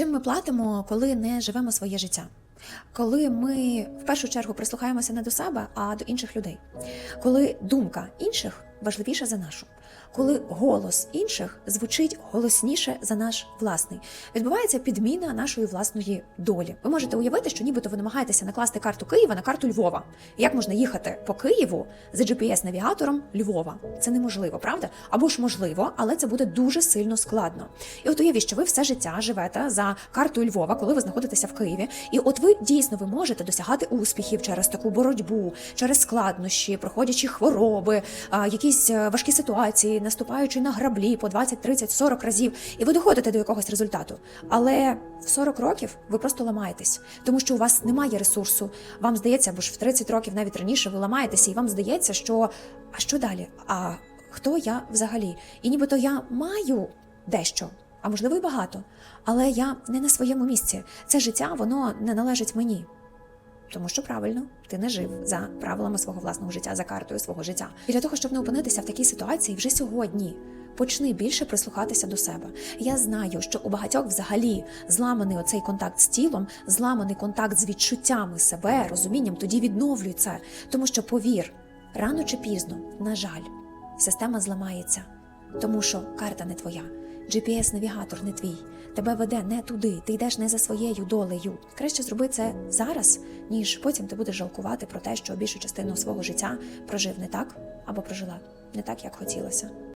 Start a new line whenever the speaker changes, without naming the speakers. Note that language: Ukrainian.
Чим ми платимо, коли не живемо своє життя? Коли ми в першу чергу прислухаємося не до себе, а до інших людей, коли думка інших важливіша за нашу, коли голос інших звучить голосніше за наш власний, відбувається підміна нашої власної долі. Ви можете уявити, що нібито ви намагаєтеся накласти карту Києва на карту Львова. Як можна їхати по Києву за GPS-навігатором Львова? Це неможливо, правда? Або ж можливо, але це буде дуже сильно складно. І от уявіть, що ви все життя живете за картою Львова, коли ви знаходитеся в Києві, і от ви дійсно ви можете досягати успіхів через таку боротьбу, через складнощі, проходячи хвороби, а, якісь е, важкі ситуації, наступаючи на граблі по 20, 30, 40 разів, і ви доходите до якогось результату. Але в 40 років ви просто ламаєтесь, тому що у вас немає ресурсу. Вам здається, або ж в 30 років навіть раніше ви ламаєтеся, і вам здається, що а що далі? А хто я взагалі? І нібито я маю дещо. А можливо, і багато, але я не на своєму місці. Це життя, воно не належить мені. Тому що правильно, ти не жив за правилами свого власного життя, за картою свого життя. І для того, щоб не опинитися в такій ситуації, вже сьогодні почни більше прислухатися до себе. Я знаю, що у багатьох взагалі зламаний оцей контакт з тілом, зламаний контакт з відчуттями себе, розумінням, тоді відновлюй це. Тому що повір, рано чи пізно, на жаль, система зламається, тому що карта не твоя. GPS-навігатор не твій, тебе веде не туди, ти йдеш не за своєю долею. Краще зроби це зараз, ніж потім ти будеш жалкувати про те, що більшу частину свого життя прожив не так або прожила не так, як хотілося.